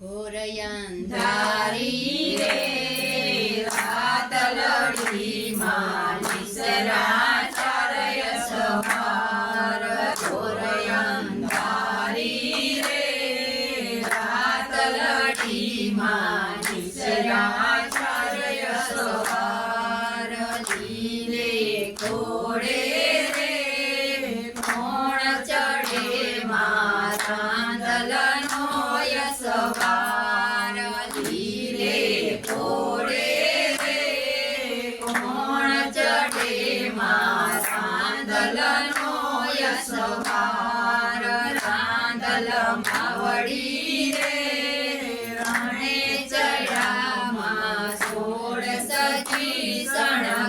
ઘોરયંધારી રે વાતલડી સવાર રાંદલ માવડી રે. રણે ચડામાં સોળ સજી સણા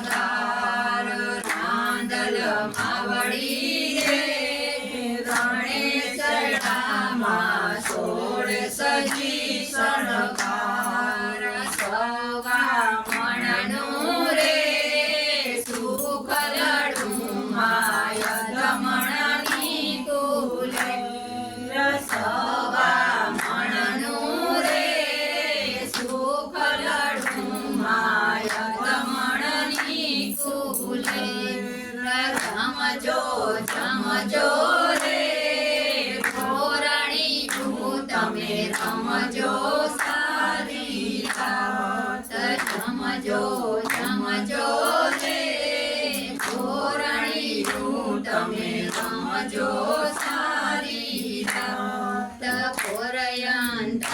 જો સારી રાત કોરયંતારી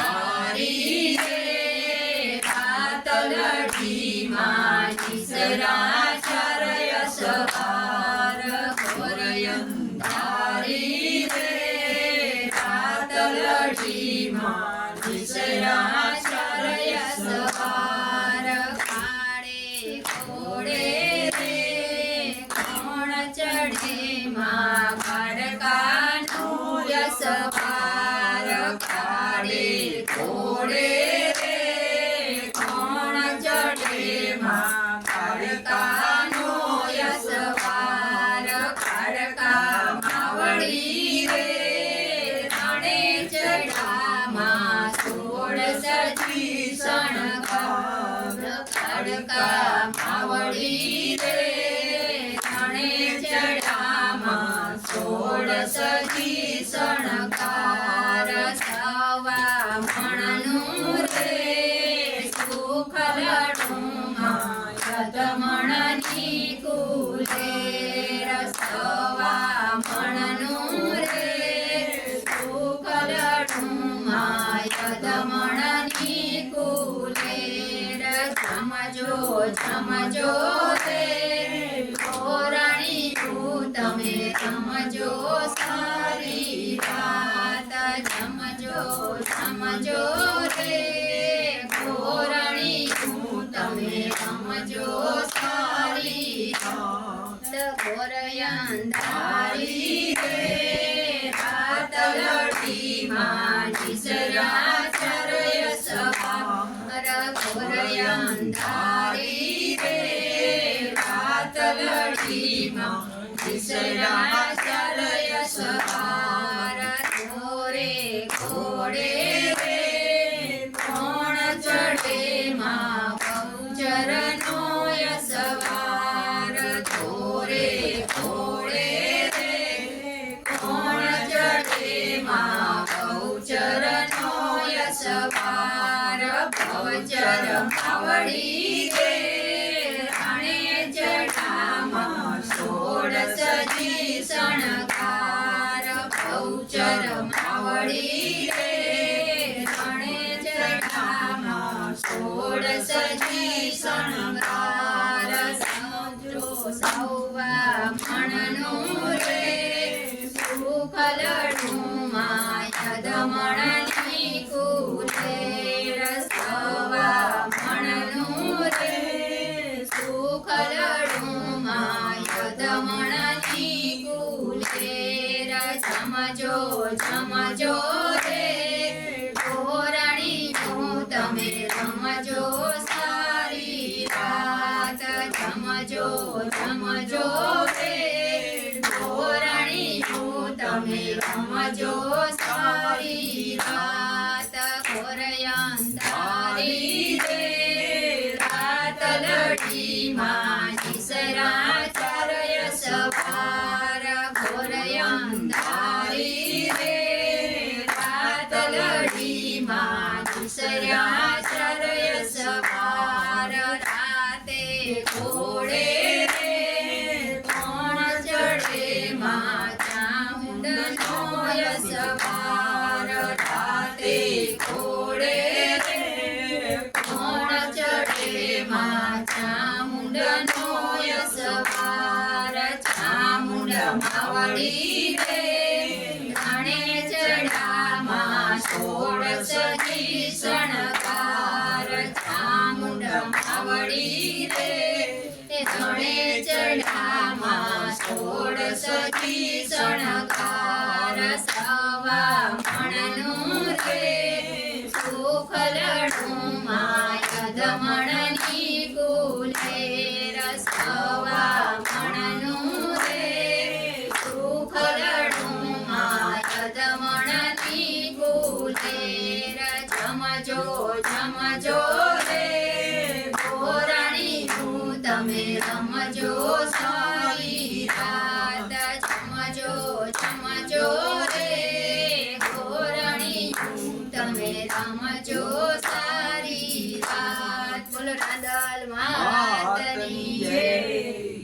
રે કાતલઢી માં નિસરા ચરય સભા રડામાં સોળ સતી શણકાર ખડકા માવડી રે તણે સોળ સતી Ananda. પડી દે અને સજી શણકાર પૌચર માવડી દે અને જટામાં શણકાર સમુદ્રો સૌવા જમજો સારી રાત જમજો ચામુંડનો યસવાર ચામુંડ માવડી રે ઘણે ચડામાં ષોડશ જી શણગાર, ચામુંડ માવડી રે શણગાર, સવા જમજો જમજો.